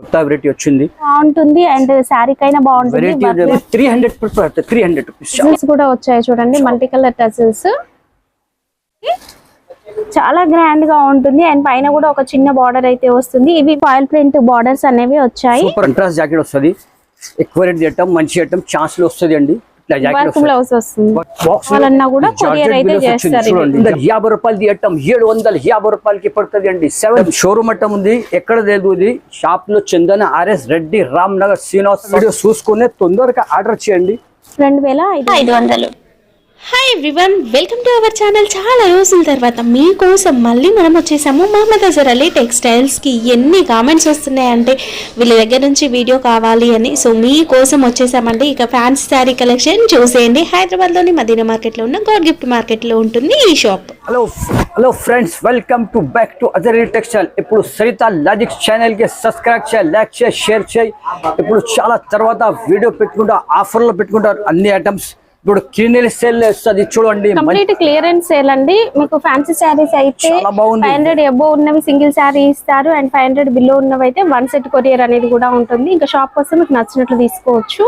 కొత్త వెరైటీ వచ్చింది. బాగుంటుంది అండ్ శారీ కైనా బాగుంటుంది three hundred three hundred rupees tassels కూడా వచ్చాయి చూడండి మల్టీ కలర్ టజిల్స్ చాలా గ్రాండ్గా ఉంటుంది అండ్ పైన కూడా ఒక చిన్న బార్డర్ అయితే వస్తుంది. ఇవి ఫాయిల్ ప్రింట్ బార్డర్స్ అనేవి వచ్చాయి. సూపర్ జాకెట్ వస్తుంది. ఎక్కువ రేట్ చేయటం మంచి చేయటం ఛాన్స్లో వస్తుంది అండి. ఇట్లా జాకెట్ వర్క్ వస్తుంది బ్లౌజ్ వస్తుంది బాక్స్ వాళ్ళన్నా కూడా కొరియర్ అయితే చేస్తారు ఇవి. చూడండి యాభై రూపాయలు తీయటం ఏడు వందల యాభై రూపాయలకి పడుతుంది అండి. సెవెన్ షోరూమ్ అట్టం ఉంది ఎక్కడ లేదు ఇది. షాప్లో చందన ఆర్ఎస్ రెడ్డి రామ్ నగర్ శ్రీనివాస్ వీడియో చూసుకునే తొందరగా ఆర్డర్ చేయండి. రెండు వేల ఐదు వందలు. Hi everyone welcome to our channel చాలా రోజుల తర్వాత మీకోసం మళ్ళీ మనం వచ్చేసాము. మహమ్మద్ అజర్ అలీ టెక్స్టైల్స్కి ఎన్ని కామెంట్స్ వస్తున్నాయంటే వీళ్ళ దగ్గర నుంచి వీడియో కావాలి అని. సో మీకోసం వచ్చేసామండి. ఇక ఫ్యాన్స్ శారీ కలెక్షన్ చూసేయండి. హైదరాబాద్లోని మదీనా మార్కెట్లో ఉన్న గాడ్ గిఫ్ట్ మార్కెట్లో ఉంటుంది ఈ shop hello hello friends welcome to back to అజరీ textile ఇప్పుడు సరిత లాజిక్ ఛానల్కి సబ్స్క్రైబ్ చేయాలి లైక్ చేయి షేర్ చేయి. ఇప్పుడు చాలా తర్వాత వీడియో పెట్టుకుంటా ఆఫర్లో పెట్టుకుంటారు అన్ని ఐటమ్స్ ఇప్పుడు కిన్నెల సేల్ వస్తుంది చూడండి కంప్లీట్ క్లియరెన్స్ సేల్ అండి. మీకు ఫ్యాన్సీ శారీస్ అయితే. ఫైవ్ హండ్రెడ్ ఎబో ఉన్నవి సింగిల్ శారీ ఇస్తారు అండ్ ఫైవ్ హండ్రెడ్ బిలో ఉన్నవి అయితే వన్ సెట్ కొరియర్ అనేది కూడా ఉంటుంది. ఇంకా షాప్ కోసం మీకు నచ్చినట్లు తీసుకోవచ్చు.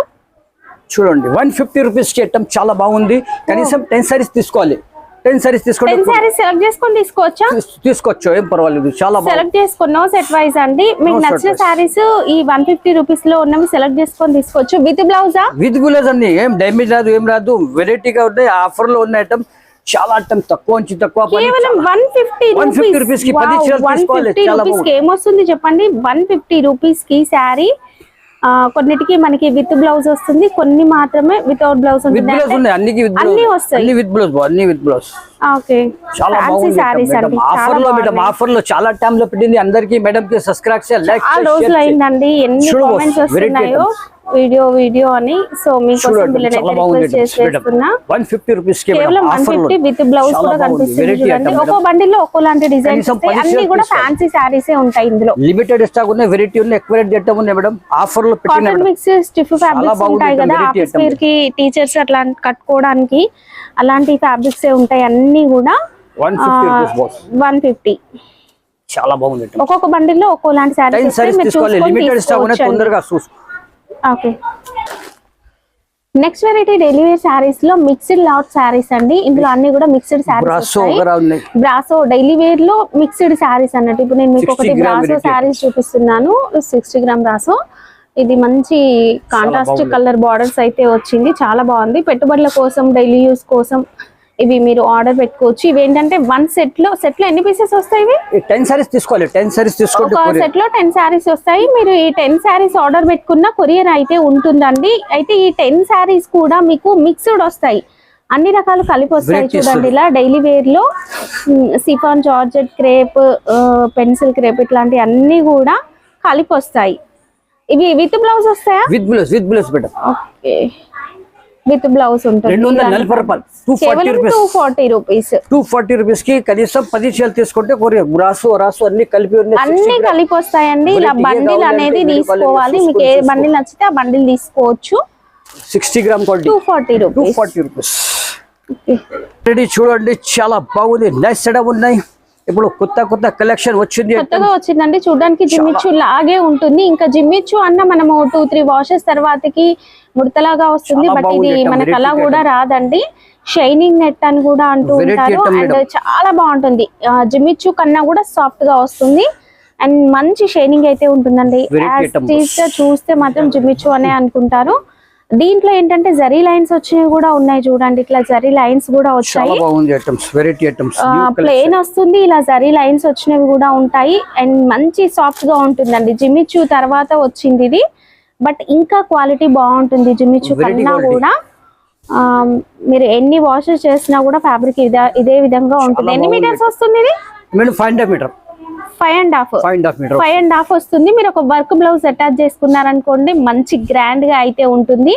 చూడండి వన్ ఫిఫ్టీ రూపీస్ ఐటమ్ చాలా బాగుంది. కనీసం టెన్ సారీస్ తీసుకోవాలి. టెన్ సారీస్ తీసుకుంటే టెన్ శారీస్ సెలెక్ట్ చేసుకొని తీసుకోవచ్చా? తీస్- తీసుకోవచ్చు ఏం పర్వాలేదు. చాలా బాగుంది. సెలెక్ట్ చేసుకున్నాం సెట్ వైజ్ అండి. మీకు నచ్చిన. శారీస్ ఈ వన్ ఫిఫ్టీ రూపీస్లో ఉన్నవి సెలెక్ట్ చేసుకొని తీసుకోవచ్చు. విత్ బ్లౌజా విత్ గులేజ్ అన్ని ఏం డ్యామేజ్ రాదు ఏం రాదు. వెరైటీగా ఉన్నాయి ఆఫర్లో ఉన్న ఐటమ్ చాలా ఐటమ్ తక్కువ నుంచి తక్కువ వన్ ఫిఫ్టీ 150 rupees. కి పది చీరలు తీసుకోవాలి. రూపీస్. ఏమొస్తుంది చెప్పండి? వన్ ఫిఫ్టీ రూపీస్కి శారీ కొన్నిటికి మనకి విత్ బ్లౌజ్ వస్తుంది కొన్ని మాత్రమే వితౌట్ బ్లౌజ్ విత్ ఉంటుంది. అన్ని బ్లౌజ్ వస్తాయి. అన్ని విత్ బ్లౌజ్ అన్ని విత్ బ్లౌజ్ ఓకే. చాలా బాగుంది ఆఫర్లో మేడం ఆఫర్లో చాలా టైం లో పెట్టింది. అందరికి మేడం కి సబ్స్క్రైబ్ చేయాలి ఆ రోజులు అయిందండి. ఎన్ని కామెంట్స్ వస్తున్నాయో. వీడియో వీడియో అని. సో మీకోసం చేస్తున్నా. వన్ ఫిఫ్టీ రూపీస్ కేవలం వన్ ఫిఫ్టీ విత్ బ్లౌజ్ కూడా కనిపిస్తుంది చూడండి. ఒక్కో బండిల్లో ఒక్కోలాంటి డిజైన్స్ అన్ని కూడా. ఫ్యాన్సీ శారీసే ఉంటాయి ఇందులో. లిమిటెడ్ స్టాక్ ఉన్నాయి వెరైటీ ఉన్నాయి ఎక్కువ రేట్ చేయటం ఉన్నాయి మేడం ఆఫర్లో కాటన్ మిక్స్ స్టిఫ్ ఫ్యాబ్రిక్స్ ఉంటాయి కదా. ఆఫీస్. వేర్కి టీచర్స్ అట్లా కట్టుకోవడానికి అలాంటి ఫ్యాబ్రిక్స్ ఉంటాయి. అన్ని కూడా వన్ ఫిఫ్టీ చాలా బాగుంది. ఒక్కొక్క బండిల్లో ఒక్కోలాంటి సారీస్ లిమిటెడ్ స్టాక్ ఉన్నాయి తొందరగా చూసుకో. Okay. Next variety daily wear శారీస్లో మిక్స్డ్ లాట్ శారీస్ అండి. ఇందులో అన్ని కూడా మిక్స్డ్ శారీస్ బ్రాసో డైలీ వేర్లో మిక్స్డ్ శారీస్ అన్నట్టు. ఇప్పుడు నేను మీకు 60 ఒకటి బ్రాసో. శారీస్ చూపిస్తున్నాను. సిక్స్టీ గ్రామ్ బ్రాసో ఇది మంచి కాంట్రాస్ట్. కలర్ బార్డర్స్ అయితే వచ్చింది. చాలా బాగుంది. పెట్టుబడుల కోసం డైలీ యూస్ కోసం ఇవి మీరు ఆర్డర్ పెట్టుకోవచ్చు. ఇవి ఏంటంటే వన్ సెట్లో సెట్లో ఎన్ని పీసెస్ వస్తాయి ఇవి? టెన్ సారీస్ తీసుకోవాలి. Ten saris courier. సెట్లో టెన్ శారీస్ వస్తాయి. మీరు ఈ టెన్ శారీస్ ఆర్డర్ పెట్టుకున్న కొరియర్ అయితే ఉంటుందండి. అయితే ఈ టెన్ శారీస్ కూడా మీకు మిక్స్డ్ వస్తాయి. అన్ని రకాలు కలిపి వస్తాయి చూడండి ఇలా daily వేర్లో. Chiffon georgette crepe pencil crepe ఇట్లాంటి అన్ని కూడా కలిపి వస్తాయి. ఇవి విత్ బ్లౌజ్ వస్తాయా? With blouse with blouse okay with blouse ఉంటుంది. రెండు వందల నలభై రూపాయలు. Two forty rupees two forty rupees two forty రూపీస్కి కనీసం పది చీరలు తీసుకుంటే రాసు రాసు అన్ని కలిపి అన్ని కలిపి వస్తాయండి. ఇలా బండిల్ అనేది తీసుకోవాలి. మీకు ఏ. బండిల్ నచ్చితే ఆ బండిల్ తీసుకోవచ్చు. Sixty gram quality two forty two rupees forty rupees చూడండి చాలా బాగుంది. నైస్ ఉన్నాయి. ఇప్పుడు కొత్త కొత్త కలెక్షన్ వచ్చింది కొత్తగా వచ్చిందండి. చూడడానికి జిమ్మిచ్చు లాగే ఉంటుంది. ఇంకా జిమ్మిచ్చు అన్న మనము టూ త్రీ వాషెస్ తర్వాతకి ముడతలాగా వస్తుంది. బట్ ఇది మనకు అలా కూడా రాదండి. షైనింగ్ నెట్ అని కూడా అంటూ ఉంటారు. అండ్. చాలా బాగుంటుంది. జిమ్మిచ్చు కన్నా కూడా సాఫ్ట్గా వస్తుంది. అండ్ మంచి షైనింగ్ అయితే ఉంటుందండి. చూస్తే మాత్రం జిమ్మిచ్చు అనే అనుకుంటారు. దీంట్లో ఏంటంటే జరీ లైన్స్ వచ్చినవి కూడా ఉన్నాయి చూడండి. ఇట్లా జరీ లైన్స్ కూడా వచ్చాయి. ప్లేన్ వస్తుంది ఇలా జరీ లైన్స్ వచ్చినవి కూడా ఉంటాయి. అండ్ మంచి సాఫ్ట్గా ఉంటుందండి. జిమ్మిచ్చు తర్వాత వచ్చింది ఇది. బట్ ఇంకా క్వాలిటీ బాగుంటుంది జిమ్మిచ్చు కన్నా. కూడా. మీరు ఎన్ని వాషెస్ చేసినా కూడా ఫ్యాబ్రిక్ ఇదే విధంగా ఉంటుంది. ఎన్ని. మీటర్స్ వస్తుంది ఇది? Five hundred metre five and half five and half వస్తుంది. మీరు ఒక వర్క్ బ్లౌజ్ అటాచ్ చేసుకున్నారనుకోండి మంచి గ్రాండ్గా అయితే ఉంటుంది.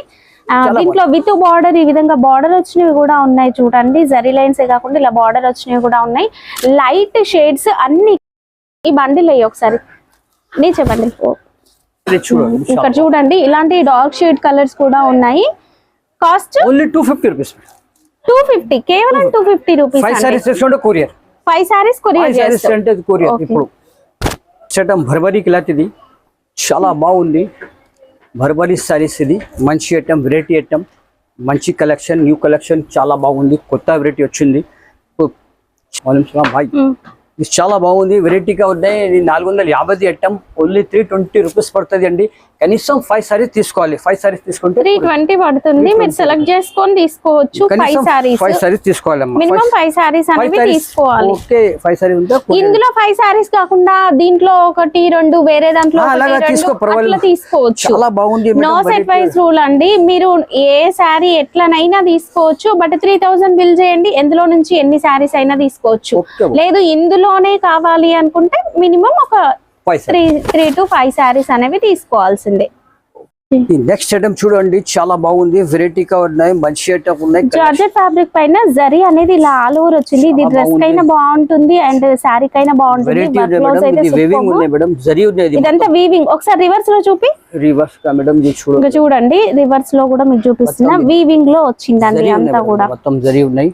దీంట్లో విత్ బార్డర్ ఈ విధంగా బార్డర్ వచ్చినవి కూడా ఉన్నాయి చూడండి. జరీ లైన్స్ కాకుండా ఇలా బార్డర్ వచ్చినవి కూడా ఉన్నాయి. లైట్ షేడ్స్ అన్ని ఈ బండిల్ అయ్యి ఒకసారి. నీ చెప్పండి. ఇక్కడ చూడండి. ఇలాంటి డార్క్ షేడ్ కలర్స్ కూడా ఉన్నాయి. Cost only two fifty rupees two fifty కేవలం two fifty rupees courier five saris five courier saris చేస్తాం అంటే కొరియర్ Okay. ఇప్పుడు. చట్టం భర్బరీ క్లాత్ ఇది చాలా బాగుంది. బర్బరీ సారీస్ ఇది. మంచి ఐటమ్ వెరైటీ ఐటమ్ మంచి కలెక్షన్ న్యూ కలెక్షన్ చాలా బాగుంది. కొత్త వెరైటీ వచ్చింది. బాయ్. మ్మ్. ఇది చాలా బాగుంది. వెరైటీగా ఉన్నాయి. ఇది నాలుగు వందల యాభై item only three twenty rupees పడుతుంది అండి. కనీసం ఫైవ్ సారీస్ తీసుకోవాలి. ఫైవ్ సారీస్ తీసుకుంటే త్రీ ట్వంటీ పడుతుంది. మీరు సెలెక్ట్ చేసుకొని తీసుకోవచ్చు. ఫైవ్ సారీస్ సారీస్ తీసుకోవాలమ్మా. మినిమం ఫైవ్ సారీస్ అనేవి తీసుకోవాలి. ఓకే ఫైవ్ సారీస్ ఉంటే ఇందులో ఫైవ్ సారీస్ కాకుండా దీంట్లో ఒకటి రెండు వేరే దాంట్లో అలాగా తీసుకో. తీసుకోవచ్చు. చాలా బాగుంది నో సెట్. వైజ్ రూల్ అండి. మీరు ఏ శారీ ఎట్లనైనా తీసుకోవచ్చు బట్ త్రీ థౌసండ్ బిల్ చేయండి. ఎందులో నుంచి ఎన్ని శారీస్ అయినా తీసుకోవచ్చు. లేదు ఇందులోనే కావాలి అనుకుంటే మినిమం ఒక three three to five saris అనేవి తీసుకోవాల్సిందే. నెక్స్ట్ ఐటమ్ చూడండి చాలా బాగుంది. వెరైటీగా ఉన్నాయి మంచి ఐటమ్ ఉన్నాయి. జార్జెట్ ఫ్యాబ్రిక్ పైన జరీ అనేది ఇలా ఆల్ ఓవర్ వచ్చింది. ఇది డ్రెస్ బాగుంది. కైనా బాగుంటుంది అండ్ శారీ కైనా బాగుంటుంది. ఇదంతా వీవింగ్ ఒకసారి రివర్స్లో చూపి. రివర్స్ చూడండి. ఇంకా చూడండి. రివర్స్లో కూడా మీకు చూపిస్తున్నా. వీవింగ్లో వచ్చిందండి అంతా కూడా. మొత్తం జరీ ఉన్నాయి.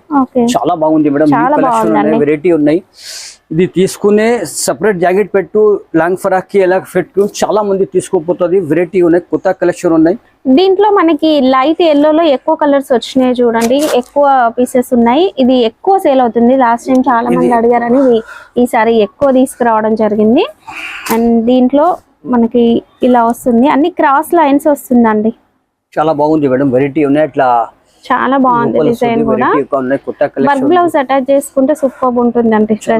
చాలా బాగుంది మేడం చాలా బాగుందండి. వెరైటీ ఉన్నాయి. ఇది తీసుకునే సపరేట్ జాకెట్ పెట్టు లాంగ్ ఫ్రాక్కి ఎలా పెట్టు చాలా మంది తీసుకోపోతుంది వెరైటీ ఉన్నాయి కొత్త కలెక్షన్ ఉన్నాయి. దీంట్లో మనకి లైట్ ఎల్లోలో ఎక్కువ కలర్స్ వచ్చినాయి చూడండి ఎక్కువ పీసెస్ ఉన్నాయి. ఇది ఎక్కువ సేల్ అవుతుంది. లాస్ట్ టైం చాలా మంది అడిగారని ఈసారి ఎక్కువ తీసుకురావడం జరిగింది. అండ్ దీంట్లో మనకి ఇలా వస్తుంది. అన్ని క్రాస్ లైన్స్ వస్తుందండి. చాలా బాగుంది మేడం వెరైటీ ఉన్నాయి. అట్లా చాలా బాగుంది డిజైన్ కూడా. వర్క్ బ్లౌజ్ అటాచ్ చేసుకుంటే సూపర్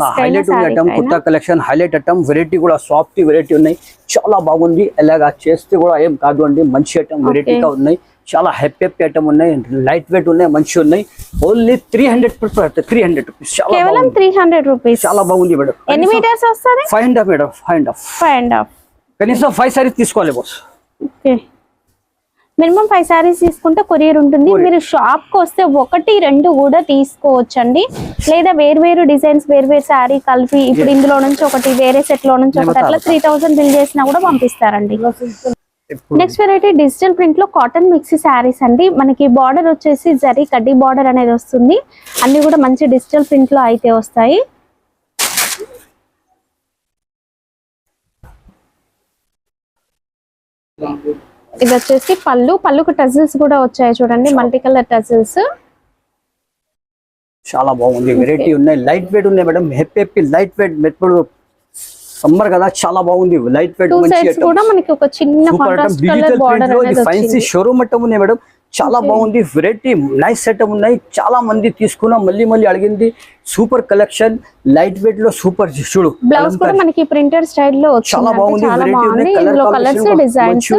శారీ ఐటమ్ కొత్త కలెక్షన్ హైలైట్ ఐటమ్ వెరైటీ కూడా సాఫ్ట్ వెరైటీ ఉన్నాయి. చాలా బాగుంది. ఎలాగా చేస్తే కూడా ఏం కాదు అండి. మంచి ఐటమ్ వెరైటీగా ఉన్నాయి. చాలా హ్యాపీ హ్యాపీ ఐటమ్ ఉన్నాయి. లైట్ వెయిట్ ఉన్నాయి మంచి ఉన్నాయి. Only three hundred three hundred rupees కేవలం త్రీ హండ్రెడ్ రూపీస్ చాలా బాగుంది మేడం. ఎన్ని మీటర్స్ వస్తుంది? Five hundred madam five hundred five and half కనీసం ఫైవ్ సారీస్ తీసుకోవాలి boss okay. Minimum five saris తీసుకుంటే కొరియర్ ఉంటుంది. మీరు షాప్కి వస్తే ఒకటి రెండు కూడా తీసుకోవచ్చండి. లేదా వేరు వేరు డిజైన్స్ వేరు వేరు శారీ కలిపి ఇప్పుడు ఇందులో నుంచి ఒకటి వేరే సెట్లో నుంచి ఒకటి అట్లా త్రీ థౌసండ్ బిల్ చేసినా కూడా పంపిస్తారండి. నెక్స్ట్ వెరైటీ డిజిటల్ ప్రింట్లో కాటన్ మిక్సీ శారీస్ అండి. మనకి బార్డర్ వచ్చేసి జరీ కడ్డీ బార్డర్ అనేది వస్తుంది. అన్ని కూడా మంచి డిజిటల్ ప్రింట్లో అయితే వస్తాయి. ఇది వచ్చేసి పళ్ళు. పళ్ళుకు టజిల్స్ కూడా వచ్చాయి చూడండి. Multi colour tassels. చాలా బాగుంది. వెరైటీ ఉన్నాయి. లైట్ వెయిట్ ఉన్నాయి madam. Happy happy light weight మెప్పుడు summer కదా. చాలా బాగుంది. లైట్ వెయిట్ కూడా మనకి ఒక చిన్న డిజిటల్ బార్డర్ ప్రింట్లో వచ్చింది. షోరూమ్ ఐటమ్ ఉన్నాయి మేడం. చాలా బాగుంది వెరైటీ నైస్ ఐటమ్ ఉన్నాయి. చాలా మంది తీసుకున్నా మళ్ళీ మళ్ళీ అడిగింది సూపర్ కలెక్షన్ లైట్ వెయిట్లో సూపర్ చూడు బ్లౌజ్ కూడా మనకి ప్రింటెడ్ స్టైల్లో చాలా బాగుంది ఇందులో కలర్స్ డిజైన్స్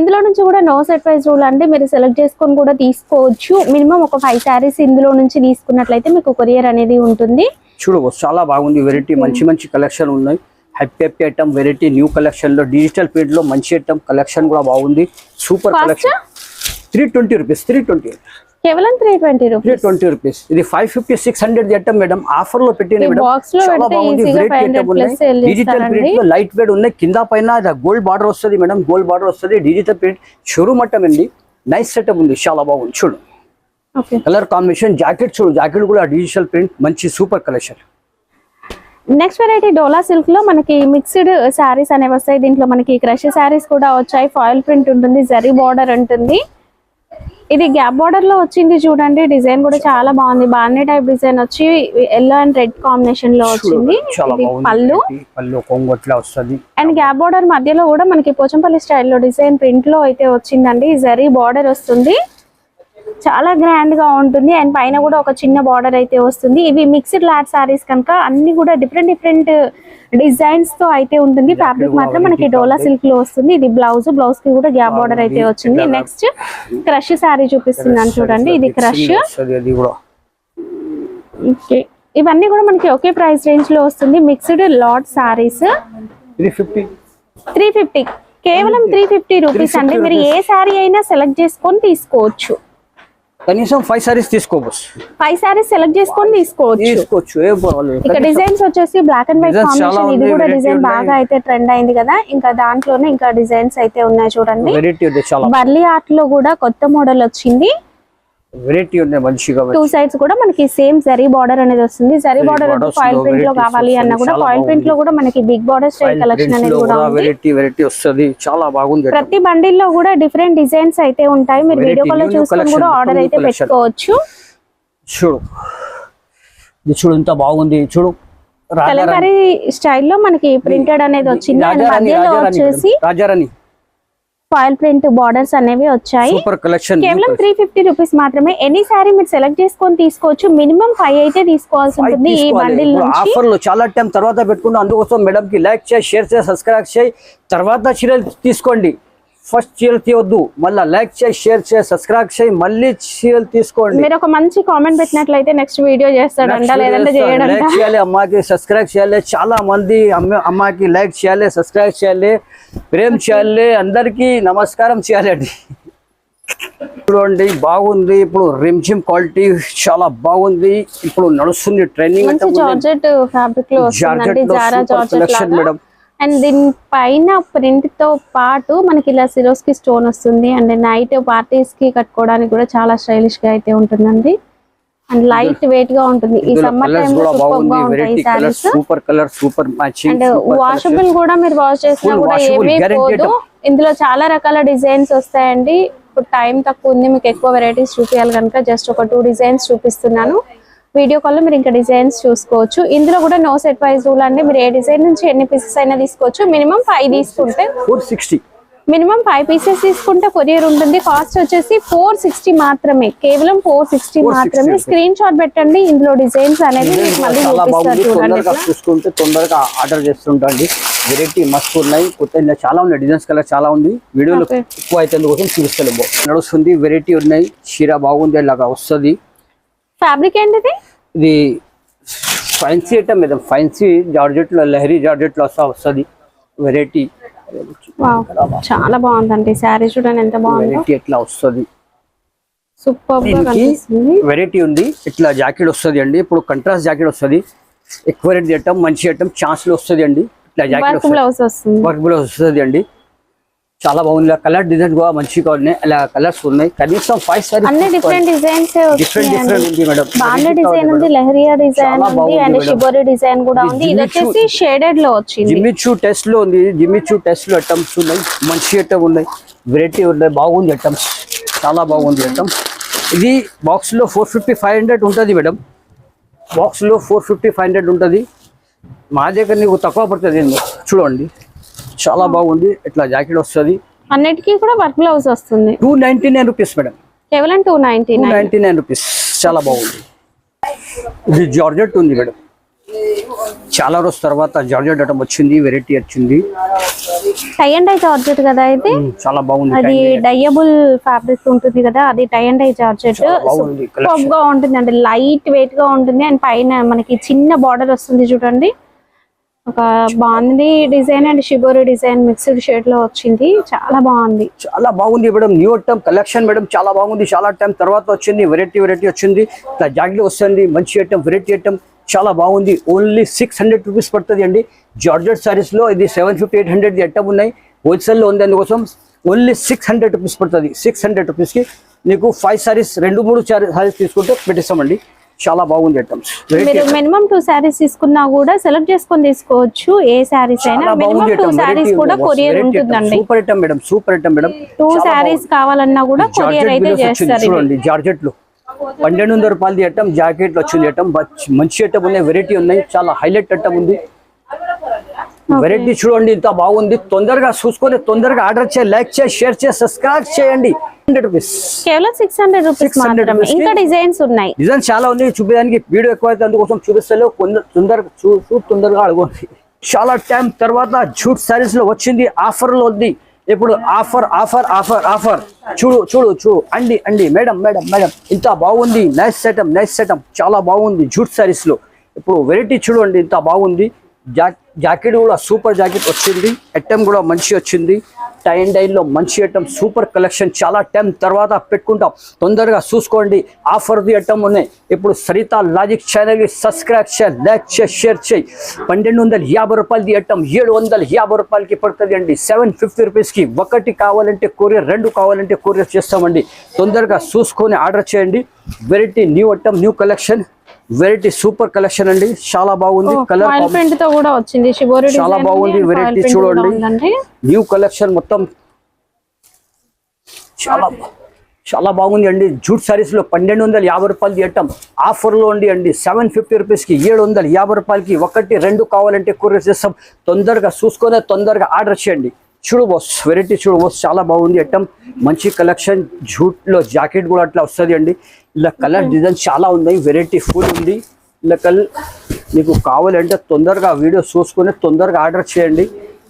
ఇందులో నుంచి కూడా నో సెట్ వైజ్ రూల్ అండి. మీరు సెలెక్ట్ చేసుకొని కూడా తీసుకోవచ్చు. మినిమం ఒక ఫైవ్ శారీస్ ఇందులో నుంచి తీసుకున్నట్లయితే మీకు కొరియర్ అనేది ఉంటుంది. చూడు చాలా బాగుంది వెరైటీ మంచి మంచి కలెక్షన్ ఉన్నాయి. Happy happy item variety new కలెక్షన్లో డిజిటల్ ప్రింట్లో మంచి ఐటమ్ కలెక్షన్ కూడా బాగుంది. Super? Collection three twenty rupees three twenty. కేవలం three twenty three rupees twenty rupees. ఇది five fifty six hundred item madam. ఆఫర్లో పెట్టిన ఈ మేడం. box లో చాలా పెడితే బాగుంది. easy గా వెరైటీ 500 ఐటమ్ plus ఉన్నాయి. sell digital. ప్రింట్లో లైట్ వెయిట్ ఉన్నాయి. కింద పైన గోల్డ్ బార్డర్ వస్తుంది మేడం. గోల్డ్ బార్డర్ వస్తుంది. డిజిటల్ ప్రింట్ షోరూమ్ ఐటమ్ అండి. నైస్ సెటప్ ఉంది. చాలా బాగుంది. చూడు. కలర్ కాంబినేషన్ జాకెట్ చూడు. జాకెట్ కూడా డిజిటల్ ప్రింట్ మంచి super collection next variety Dola సిల్క్లో మనకి మిక్స్డ్ శారీస్ అనేవి వస్తాయి. దీంట్లో మనకి క్రష్ శారీస్ కూడా వచ్చాయి. ఫాయిల్ ప్రింట్ ఉంటుంది. జరీ బార్డర్ ఉంటుంది. ఇది గ్యాప్ బార్డర్లో వచ్చింది చూడండి. డిజైన్ కూడా చాలా బాగుంది. బాగానే టైప్ డిజైన్ వచ్చి ఎల్లో అండ్ రెడ్ కాంబినేషన్లో వచ్చింది. బాగుంది. పళ్ళు. వస్తుంది. అండ్ గ్యాప్ బార్డర్ మధ్యలో కూడా మనకి పోచంపల్లి స్టైల్లో డిజైన్ ప్రింట్లో అయితే వచ్చిందండి. జరీ బార్డర్ వస్తుంది. చాలా గ్రాండ్గా ఉంటుంది. అండ్ పైన కూడా ఒక చిన్న బార్డర్ అయితే వస్తుంది. ఇవి మిక్స్డ్ లాట్ సారీస్ కనుక అన్ని కూడా డిఫరెంట్ డిఫరెంట్ డిజైన్స్తో అయితే ఉంటుంది. ఫ్యాబ్రిక్ మాత్రం మనకి డోలా. సిల్క్లో వస్తుంది. ఇది బ్లౌజ్ బ్లౌజ్కి కూడా గ్యాప్ బార్డర్ అయితే. వచ్చింది. నెక్స్ట్ క్రష్ శారీ చూపిస్తున్నాను చూడండి. ఇది క్రష్ ఓకే ఇవన్నీ కూడా మనకి ఒకే ప్రైస్ రేంజ్లో వస్తుంది. Mixed lot saris three fifty three fifty కేవలం త్రీ ఫిఫ్టీ రూపీస్ అండి. మీరు ఏ శారీ అయినా సెలెక్ట్ చేసుకొని తీసుకోవచ్చు. కనీసం ఫైవ్ సారీస్ తీసుకోబోస్. ఫైవ్ శారీస్ సెలెక్ట్ చేసుకొని తీసుకోవచ్చు. తీసుకోవచ్చు ఏం పర్వాలేదు ఇక డిజైన్స్ వచ్చేసి బ్లాక్ అండ్ వైట్ కాంబినేషన్ ఇది కూడా డిజైన్. బాగా అయితే ట్రెండ్ అయింది కదా. ఇంకా దాంట్లోనే ఇంకా డిజైన్స్ అయితే ఉన్నాయి చూడండి. బర్లీ ఆర్ట్లో కూడా కొత్త మోడల్ వచ్చింది. వెరైటీ ఉన్నాయి మంచిగా టూ సైడ్స్ కూడా మనకి సేమ్ జరీ బార్డర్ అనేది వస్తుంది. జరీ బార్డర్ borders ఫాయిల్లో ప్రింట్లో కావాలి అన్న. కూడా ఫాయిల్ ప్రింట్లో. కూడా మనకి బిగ్ బార్డర్ స్టైల్ కలెక్షన్ అనేది కూడా వెరైటీ వెరైటీ వస్తుంది. చాలా బాగుంది. ప్రతి బండిల్లో కూడా డిఫరెంట్ డిజైన్స్ అయితే ఉంటాయి. మీరు వీడియో కాల్లో చూసుకొని కూడా ఆర్డర్ అయితే. పెట్టుకోవచ్చు. చూడు. ఇది చూడు ఇంత బాగుంది. చూడు. కలంకారీ స్టైల్లో మనకి ప్రింటెడ్ అనేది వచ్చింది. మధ్యలో వచ్చేసి. రాజారాణి. ఫాయిల్ ప్రింట్ బార్డర్స్ అనేవి వచ్చాయి. కేవలం త్రీ ఫిఫ్టీ రూపీస్ మాత్రమే. ఎనీ సారీ మీరు సెలెక్ట్ చేసుకొని తీసుకోవచ్చు. మినిమం ఫైవ్ అయితే తీసుకోవాల్సి ఉంటుంది ఈ బండిల్ ఆఫర్లు చాలా టైం తర్వాత పెట్టుకున్నాం అందుకోసం మేడం కి లైక్ చేయి షేర్ చేయి సబ్స్క్రైబ్ చేయి. తర్వాత చీరలు తీసుకోండి. ఫస్ట్ చీరలు తీయొద్దు. మళ్ళీ లైక్ చేయి షేర్ చేయి సబ్స్క్రైబ్ చేయి. మళ్ళీ చీరలు తీసుకోండి. మీరు ఒక మంచి కామెంట్ పెట్టినట్లయితే నెక్స్ట్ వీడియో చేస్తాడంట లేదంటే లైక్ చేయాలి అమ్మాకి సబ్స్క్రైబ్ చేయాలి. చాలా మంది అమ్మ అమ్మాకి లైక్ చేయాలి సబ్స్క్రైబ్ చేయాలి. ప్రేమ్ చేయాలి అందరికీ నమస్కారం చేయాలండి. చూడండి బాగుంది ఇప్పుడు రిమ్జిమ్ క్వాలిటీ చాలా బాగుంది ఇప్పుడు నడుస్తుంది ట్రైనింగ్ జార్జెట్ ఫ్యాబ్రిక్లో కలెక్షన్ మేడం. అండ్ దీని పైన ప్రింట్తో పాటు మనకి ఇలా సిరోస్కి స్టోన్ వస్తుంది అండ్ నైట్ పార్టీస్కి కట్టుకోవడానికి కూడా చాలా స్టైలిష్గా అయితే ఉంటుందండి. అండ్ లైట్ వెయిట్గా ఉంటుంది. ఈ సమ్మర్ కలర్స్ టైం లో సూపర్గా ఉంటాయి saris super colour super matching and washable కూడా మీరు వాష్ చేసినా కూడా ఏమీ. పోదు. ఇందులో చాలా రకాల డిజైన్స్ వస్తాయండి. ఇప్పుడు టైం తక్కువ ఉంది మీకు ఎక్కువ వెరైటీస్ చూపించాలి కనుక జస్ట్ ఒక టూ డిజైన్స్ చూపిస్తున్నాను. వీడియో కాల్లో మీరు ఇంకా డిజైన్స్ చూసుకోవచ్చు. ఇందులో కూడా నో సెట్ వైజ్ రూల్ అండి. మీరు ఏ డిజైన్ నుంచి ఎన్ని పీసెస్ అయినా తీసుకోవచ్చు. మినిమం ఫైవ్ తీసుకుంటే four sixty minimum five pieces తీసుకుంటే కొరియర్ ఉంటుంది. కాస్ట్ వచ్చేసి ఫోర్ సిక్స్టీ మాత్రమే. కేవలం ఫోర్ సిక్స్టీ 460 మాత్రమే. స్క్రీన్ షాట్ పెట్టండి. ఇందులో డిజైన్స్ అనేది మీకు మళ్ళీ. చూసుకుంటే తొందరగా ఆర్డర్ చేస్తుంటండి. వెరైటీ మస్తు ఉన్నాయి. కొత్త చాలా ఉన్నాయి. డిజైన్స్ కలర్ చాలా ఉంది. వీడియోలో. ఎక్కువ అయితే కోసం చూపిస్తలేము. నడుస్తుంది. వెరైటీ ఉన్నాయి. చీర బాగుంది. ఇలాగా వస్తుంది. ఫ్యాబ్రిక్ ఏంటిది? ఇది ఫైన్సీ ఐటమ్ మేడం ఫైన్సీ జార్జెట్లో లహరీ జార్జెట్లో వస్తా వస్తుంది. వెరైటీ చాలా బాగుందండి. శారీ చూడండి ఎంత బాగుందో. ఎట్లా వస్తుంది? సూపర్ వెరైటీ ఉంది. ఇట్లా జాకెట్ వస్తుంది అండి. ఇప్పుడు కంట్రాస్ట్ జాకెట్ వస్తుంది. ఎక్కువ రేట్ చేయటం మంచి ఐటమ్ ఛాన్స్లో వస్తుంది అండి. ఇట్లా జాకెట్ వర్క్ బ్లౌజ్ వస్తుంది అండి. చాలా బాగుంది. కలర్ డిజైన్ కూడా మంచిగా ఉన్నాయి. ఇలా కలర్స్ ఉన్నాయి. కనీసం ఫైవ్ సారీ అన్ని డిఫరెంట్ డిజైన్స్ డిఫరెంట్ డిఫరెంట్ ఉంది మేడం బాండ్ల డిజైన్ ఉంది లెహరియా డిజైన్ ఉంది అండ్. షిబోరి డిజైన్ కూడా ఉంది. ఇది వచ్చేసి షేడెడ్లో వచ్చింది. జిమ్మిచూ టెస్ట్లో ఉంది. జిమ్మిచూ టెస్ట్లో ఐటమ్స్ ఉన్నాయి. మంచి ఐటమ్ ఉన్నాయి. వెరైటీ ఉన్నాయి. బాగుంది ఐటమ్స్ చాలా బాగుంది ఐటమ్ ఇది బాక్స్లో ఫోర్ ఫిఫ్టీ ఫైవ్ హండ్రెడ్ ఉంటుంది మేడం బాక్స్లో ఫోర్ ఫిఫ్టీ ఫైవ్ హండ్రెడ్ ఉంటుంది. మా దగ్గర నీకు తక్కువ పడుతుంది. చూడండి. చాలా బాగుంది. ఇట్లా జాకెట్ వస్తుంది. అన్నిటికీ కూడా వర్క్ బ్లౌజ్ వస్తుంది. Two ninety nine rupees madam. కేవలం two ninety ninety nine rupees. చాలా బాగుంది. ఇది జార్జెట్ ఉంది మేడం. చాలా రోజు తర్వాత జార్జెట్ ఐటమ్ వచ్చింది వెరైటీ వచ్చింది. టై అండ్ డై జార్జెట్ కదా ఇది? ఉమ్, చాలా బాగుంది అది. డయబుల్ ఫ్యాబ్రిక్ ఉంటుంది కదా అది టై అండ్ డై జార్జెట్. సూపర్గా ఉంటుంది అండి లైట్ వెయిట్గా ఉంటుంది. అండ్ పైన మనకి చిన్న బార్డర్ వస్తుంది చూడండి. ఒక బాగుంది design and shibori design mixed షేడ్లో వచ్చింది. చాలా బాగుంది. చాలా బాగుంది madam. New item collection madam చాలా బాగుంది. చాలా టైం తర్వాత వచ్చింది వెరైటీ వెరైటీ వచ్చింది. ఇట్లా జాకెట్ వస్తుంది మంచి ఐటమ్ వెరైటీ ఐటమ్ చాలా బాగుంది. ఓన్లీ సిక్స్ హండ్రెడ్ రూపీస్ పడుతుంది అండి. జార్జెట్ సారీస్లో ఇది seven fifty eight hundred item ఉన్నాయి. హోల్సేల్లో ఉంది అందుకోసం ఓన్లీ సిక్స్ హండ్రెడ్ రూపీస్ పడుతుంది. సిక్స్ హండ్రెడ్ రూపీస్కి నీకు ఫైవ్ సారీస్ రెండు మూడు సారీస్ తీసుకుంటే పెట్టిస్తామండి. చాలా బాగుంది ఐటమ్స్. మీరు మినిమం టూ శారీస్ తీసుకున్నా కూడా సెలెక్ట్ చేసుకొని తీసుకోవచ్చు. ఏ శారీస్ అయినా మినిమం టూ శారీస్ కూడా కొరియర్ ఉంటుందండి. Super item madam super item madam two saris కావాలన్నా కూడా కొరియర్ అయితే చేస్తారు ఇవి. చూడండి జార్జెట్లో పన్నెండు వందల రూపాయలది ఐటమ్ జాకెట్ వచ్చింది ఐటమ్. మంచి ఐటమ్ ఉన్నాయి వెరైటీ ఉన్నాయి. చాలా హైలైట్ ఐటమ్ ఉంది. వెరైటీ చూడండి ఇంత బాగుంది. తొందరగా చూసుకొని తొందరగా ఆర్డర్ చేయ లైక్ చేయ షేర్ చేయ సబ్స్క్రైబ్ చేయండి. Hundred rupees. కేవలం సిక్స్ హండ్రెడ్ రూపీస్ 600 మాత్రమే. rupees కి ఇంకా డిజైన్స్ ఉన్నాయి. డిజైన్ చాలా ఉంది చూపించడానికి వీడియో ఎక్కువ అయితే అందుకోసం కొందరు తొందరగా చూ చూ తొందరగా అడగండి చాలా టైం తర్వాత జూట్ సారీస్లో వచ్చింది. ఆఫర్లో ఉంది. ఇప్పుడు ఆఫర్ ఆఫర్ ఆఫర్ ఆఫర్ చూడు చూడు చూడు. అండి అండి. Madam madam madam. ఇంత బాగుంది. నైస్ సెటమ్ నైస్ సెటమ్ చాలా బాగుంది జూట్ సారీస్లో. ఇప్పుడు వెరైటీ చూడండి. ఇంత బాగుంది. జా జాకెట్ కూడా సూపర్ జాకెట్ వచ్చింది. ఐటమ్ కూడా మంచి వచ్చింది. టై అండ్ డైన్లో మంచి ఐటమ్ సూపర్ కలెక్షన్. చాలా టైం తర్వాత పెట్టుకుంటాం. తొందరగా చూసుకోండి. ఆఫర్ది ఐటమ్ ఉన్నాయి. ఇప్పుడు సరిత లాజిక్ ఛానల్కి సబ్స్క్రైబ్ చేయి లైక్ చేయి షేర్ చేయి. పన్నెండు వందల యాభై రూపాయలది ఐటమ్ ఏడు వందల యాభై రూపాయలకి పడుతుంది అండి. సెవెన్ ఫిఫ్టీ రూపీస్కి ఒకటి కావాలంటే కొరియర్ రెండు కావాలంటే కొరియర్ చేస్తామండి. తొందరగా చూసుకొని ఆర్డర్ చేయండి. Variety new item new collection variety super collection అండి. చాలా బాగుంది. కలర్ ప్రింట్తో కూడా వచ్చింది. చాలా బాగుంది, కూడా చూడండి. న్యూ కలెక్షన్ మొత్తం చాలా చాలా బాగుంది అండి. జూట్ సారీస్లో పన్నెండు వందల యాభై రూపాయలు తీయటం. ఆఫర్లో ఉంది అండి. సెవెన్ ఫిఫ్టీ రూపీస్కి ఏడు వందల యాభై రూపాయలకి ఒకటి రెండు కావాలంటే కొరియర్ చేస్తాం. తొందరగా చూసుకొని తొందరగా ఆర్డర్ చేయండి. చూడు బాస్ వెరైటీ చూడు బాస్ చాలా బాగుంది. ఐటమ్ మంచి కలెక్షన్ జూట్లో జాకెట్ కూడా అట్లా వస్తుంది అండి. ఇలా కలర్ డిజైన్ చాలా ఉన్నాయి వెరైటీ ఫుల్ ఉంది. ఇలా కల్ మీకు కావాలంటే తొందరగా వీడియో చూసుకొని తొందరగా ఆర్డర్ చేయండి.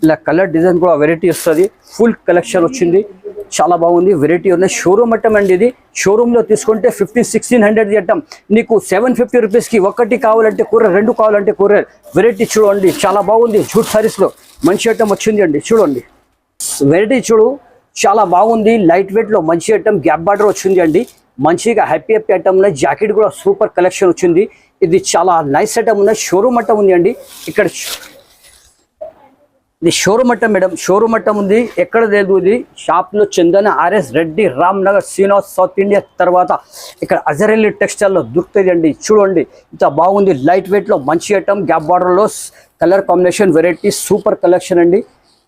ఇలా కలర్ డిజైన్ కూడా వెరైటీ వస్తుంది. ఫుల్ కలెక్షన్ వచ్చింది. చాలా బాగుంది వెరైటీ ఉన్నాయి. షోరూమ్ అట్టం అండి ఇది. షోరూమ్లో తీసుకుంటే ఫిఫ్టీన్ సిక్స్టీన్ హండ్రెడ్ అట్టం నీకు సెవెన్ ఫిఫ్టీ రూపీస్కి ఒకటి కావాలంటే కూర రెండు కావాలంటే కూర. వెరైటీ చూడండి చాలా బాగుంది. జూట్ సారీస్లో మంచి ఐటమ్ వచ్చింది అండి. చూడండి. వెరైటీ చూడు చాలా బాగుంది. లైట్ వెయిట్లో మంచి ఐటమ్ గ్యాప్ బార్డర్ వచ్చింది అండి. మంచిగా హ్యాపీ హ్యాపీ ఐటమ్ ఉన్నాయి జాకెట్ కూడా సూపర్ కలెక్షన్ వచ్చింది. ఇది చాలా నైస్ ఐటమ్ ఉన్నాయి షోరూమ్ ఐటమ్ ఉంది అండి. ఇక్కడ ఇది షోరూమ్ అట్టం మేడం షోరూమ్ అట్టం ఉంది. ఎక్కడ లేదు ఇది. షాప్లో Chandana RS Reddy Ram Nagar Srinivas south India తర్వాత ఇక్కడ అజరెల్లి టెక్స్టైల్లో దొరుకుతుంది అండి. చూడండి ఇంత బాగుంది. లైట్ వెయిట్లో మంచి ఐటమ్ గ్యాప్ బార్డర్లో colour combination variety super collection అండి.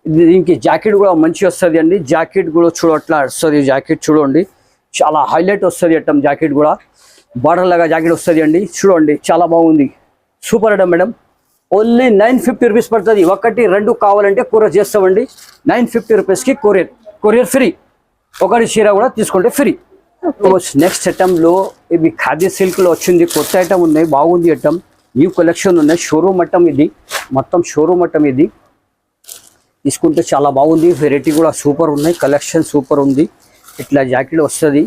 దీనికి జాకెట్ కూడా మంచి వస్తుంది అండి. జాకెట్ కూడా చూడట్లా వస్తుంది. జాకెట్ చూడండి. చాలా హైలైట్ వస్తుంది అట్టం జాకెట్ కూడా. బార్డర్ లాగా జాకెట్ వస్తుంది అండి. చూడండి చాలా బాగుంది. Super item madam. Only nine fifty rupees పడుతుంది. ఒకటి రెండు కావాలంటే కూర చేస్తామండి. నైన్ ఫిఫ్టీ రూపీస్కి కొరియర్ కొరియర్ ఫ్రీ. ఒకటి చీర కూడా తీసుకుంటే ఫ్రీ. నెక్స్ట్ ఐటమ్లో ఇవి ఖాదీ సిల్క్లో వచ్చింది. కొత్త ఐటమ్ ఉన్నాయి. బాగుంది ఐటమ్ న్యూ కలెక్షన్ ఉన్నాయి. షోరూమ్ ఐటమ్ ఇది. మొత్తం షోరూమ్ ఐటమ్ ఇది. తీసుకుంటే చాలా బాగుంది. వెరైటీ కూడా సూపర్ ఉన్నాయి. కలెక్షన్ సూపర్ ఉంది. ఇట్లా జాకెట్ వస్తుంది.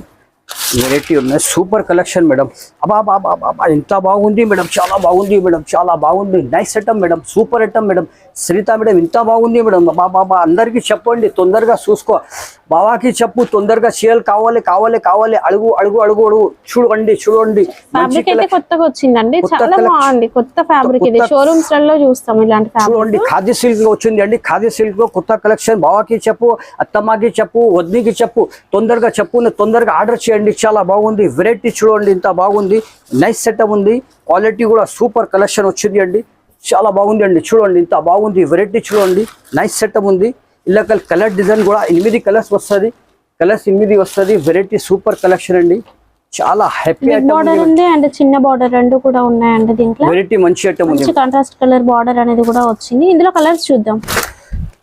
వెరైటీ ఉన్నాయి. సూపర్ కలెక్షన్ మేడం అబా బాబా బాబా ఎంత బాగుంది మేడం చాలా బాగుంది మేడం చాలా బాగుంది. Nice item madam super item madam Sritha madam ఇంత బాగుంది మేడం బాబా బాబా అందరికీ చెప్పండి తొందరగా చూసుకో. బాబాకి చెప్పు తొందరగా చీరలు కావాలి కావాలి కావాలి. అడుగు అడుగు అడుగు అడుగు. చూడండి చూడండి. మంచి ఫ్యాబ్రిక్ అయితే collection. కొత్తగా వచ్చిందండి. కొత్త చాలా collection. బాగుంది. కొత్త ఫ్యాబ్రిక్ ఇది. కొత్త- షోరూమ్స్లలో చూస్తాం ఇలాంటి చూడండి ఖాదీ సిల్క్ వచ్చింది అండి. ఖాదీ సిల్క్లో కొత్త కలెక్షన్ బావాకి చెప్పు అత్తమ్మకి చెప్పు వద్నికి చెప్పు. తొందరగా చెప్పు తొందరగా ఆర్డర్ చేయండి. చాలా బాగుంది. వెరైటీ చూడండి ఇంత బాగుంది. నైస్ సెటప్ ఉంది. క్వాలిటీ కూడా సూపర్ కలెక్షన్ వచ్చింది అండి. చాలా బాగుంది అండి. చూడండి ఇంత బాగుంది. వెరైటీ చూడండి. నైస్ సెటప్ ఉంది. ఇలా కలర్ డిజైన్ కూడా ఎనిమిది కలర్స్ వస్తుంది. కలర్స్ ఎనిమిది వస్తుంది. వెరైటీ సూపర్ కలెక్షన్ అండి. చాలా హ్యాపీ బార్డర్ ఉంది. అండ్ చిన్న బార్డర్ రెండు కూడా ఉన్నాయండి దీంట్లో. వెరైటీ మంచి ఐటమ్ ఉంది. కాంట్రాస్ట్ కలర్ బార్డర్ అనేది కూడా వచ్చింది. ఇందులో కలర్స్ చూద్దాం.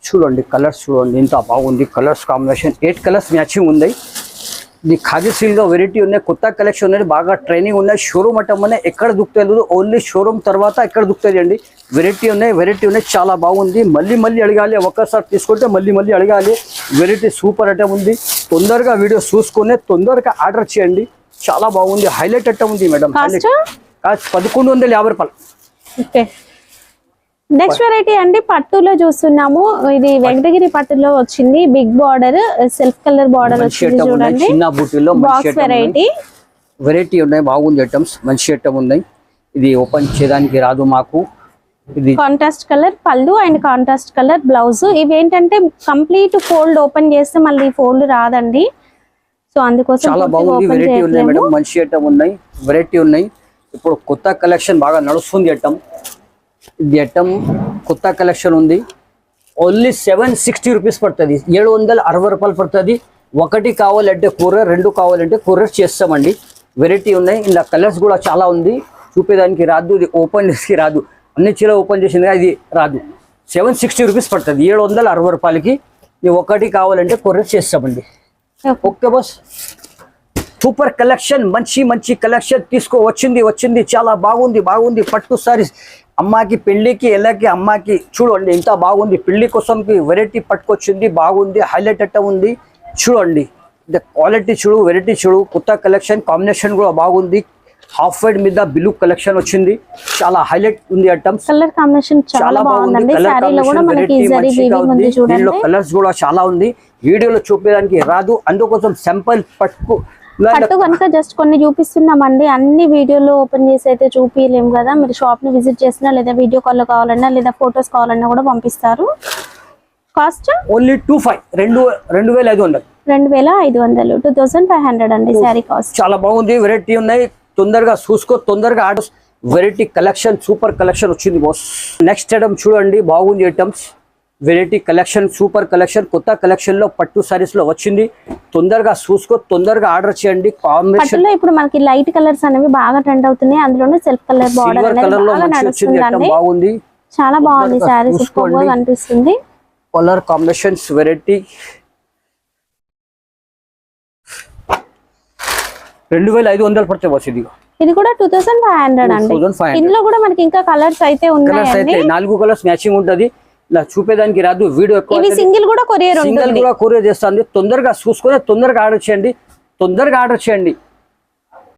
చూడండి కలర్స్ చూడండి. ఇంత బాగుంది. Colours combination eight colours matching ఉంది. ఇది ఖాదీ సిల్క్ వెరైటీ ఉన్నాయి కొత్త కలెక్షన్ ఉన్నాయి బాగా ట్రైనింగ్ ఉన్నాయి. షోరూమ్ అట్టం ఉన్నాయి ఎక్కడ దుక్కుతుంది ఓన్లీ షోరూమ్ తర్వాత ఎక్కడ దుక్కుతుంది అండి. వెరైటీ ఉన్నాయి వెరైటీ ఉన్నాయి చాలా బాగుంది. మళ్ళీ మళ్ళీ అడగాలి ఒక్కసారి తీసుకుంటే మళ్ళీ మళ్ళీ అడగాలి. వెరైటీ సూపర్ ఐటమ్ ఉంది. తొందరగా వీడియో చూసుకొని తొందరగా ఆర్డర్ చేయండి. చాలా బాగుంది. హైలైట్ ఐటమ్ ఉంది మేడం పదకొండు వందల యాభై రూపాయలు. నెక్స్ట్ వెరైటీ అండి పట్టులో చూస్తున్నాము. ఇది వెంకటగిరి పట్టులో వచ్చింది. Big border self colour border వచ్చింది చూడండి. చిన్న బాక్స్. వెరైటీ వెరైటీ ఉన్నాయి. బాగుంది ఐటమ్స్ మంచి ఐటమ్ ఉన్నాయి. ఇది ఓపెన్ చేయడానికి రాదు మాకు. ఇది కాంట్రాస్ట్ కలర్ పళ్ళు అండ్ కాంట్రాస్ట్ కలర్ బ్లౌజ్ ఇవి ఏంటంటే కంప్లీట్ ఫోల్డ్ ఓపెన్ చేస్తే మళ్ళీ ఫోల్డ్ రాదండి. సో అందుకోసం చాలా బాగుంది. ఓపెన్ వెరైటీ ఉన్నాయి మేడం. మంచి ఐటమ్ ఉన్నాయి. వెరైటీ ఉన్నాయి. ఇప్పుడు కొత్త కలెక్షన్ బాగా నడుస్తుంది ఐటమ్ ఇది ఐటమ్ కొత్త కలెక్షన్ ఉంది. ఓన్లీ సెవెన్ సిక్స్టీ రూపీస్ పడుతుంది. ఏడు వందల అరవై రూపాయలు పడుతుంది. ఒకటి కావాలంటే కూర రెండు కావాలంటే కూర చేస్తామండి. వెరైటీ ఉన్నాయి. ఇలా కలర్స్ కూడా చాలా ఉంది. చూపేదానికి రాదు. ఇది ఓపెన్ చేసి రాదు. అన్ని చీర ఓపెన్ చేసింది ఇది రాదు. సెవెన్ సిక్స్టీ రూపీస్ పడుతుంది. ఏడు వందల అరవై రూపాయలకి ఇది ఒకటి కావాలంటే కొరియర్ చేస్తామండి. ఓకే. బస్ సూపర్ కలెక్షన్ మంచి మంచి కలెక్షన్ తీసుకో వచ్చింది వచ్చింది. చాలా బాగుంది బాగుంది. పట్టు సారీస్ అమ్మాకి పెళ్ళికి ఎలాకి అమ్మాకి చూడండి ఇంత బాగుంది. పెళ్ళి కోసంకి వెరైటీ పట్టుకొచ్చింది బాగుంది హైలైట్ అట్ట ఉంది. చూడండి. క్వాలిటీ చూడు వెరైటీ చూడు. కొత్త కలెక్షన్ కాంబినేషన్ కూడా బాగుంది. హాఫ్ వైట్ మీద బ్లూ కలెక్షన్ వచ్చింది. చాలా హైలైట్ ఉంది ఐటమ్స్ కలర్ కాంబినేషన్ చాలా దీనిలో కలర్స్ కూడా చాలా ఉంది. వీడియోలో చూపేదానికి రాదు. అందుకోసం సింపుల్ పట్టు పట్టు కనుక జస్ట్ కొన్ని చూపిస్తున్నామండి. అన్ని వీడియోలో ఓపెన్ చేసి అయితే చూపించలేము కదా. మీరు షాప్ని విజిట్ చేసినా లేదా వీడియో కాల్ కావాలన్నా లేదా ఫొటోస్ కావాలన్నా కూడా పంపిస్తారు. కాస్ట్ ఓన్లీ టూ ఫైవ్ రెండు రెండు వేల ఐదు వందలు. రెండు వేల ఐదు వందలు. టూ థౌసండ్ ఫైవ్ హండ్రెడ్ అండి శారీ కాస్ట్ చాలా బాగుంది. వెరైటీ ఉన్నాయి. తొందరగా చూసుకో తొందరగా order variety collection super collection వచ్చింది బాస్ నెక్స్ట్ ఐటమ్ చూడండి. బాగుంది items variety collection super collection కొత్త కలెక్షన్లో పట్టు సారీస్లో వచ్చింది. తొందరగా చూసుకో తొందరగా ఆర్డర్ చేయండి. కాంబినేషన్ ఇప్పుడు మనకి లైట్ కలర్స్ అనేవి బాగా ట్రెండ్ అవుతున్నాయి. అందులోనే సెల్ఫ్ కలర్ బార్డర్ కలర్లో వచ్చింది. బాగుంది. చాలా బాగుంది చూసుకోండి. కనిపిస్తుంది. కలర్ కాంబినేషన్స్ వెరైటీ రెండు వేల ఐదు వందలు పడితే బాస్ ఇది ఇది కూడా టూ థౌసండ్ ఫైవ్ హండ్రెడ్ అండి. 2500. ఇందులో కూడా మనకి ఇంకా కలర్స్ అయితే ఉన్నాయండి. నాలుగు కలర్స్ మ్యాచింగ్ ఉంటది. ఇలా చూపేదానికి రాదు. వీడియో సింగిల్ కూడా కొరియర్ సింగిల్ కూడా కొరియర్ చేస్తుంది. తొందరగా చూసుకొని తొందరగా ఆర్డర్ చేయండి. తొందరగా ఆర్డర్ చేయండి.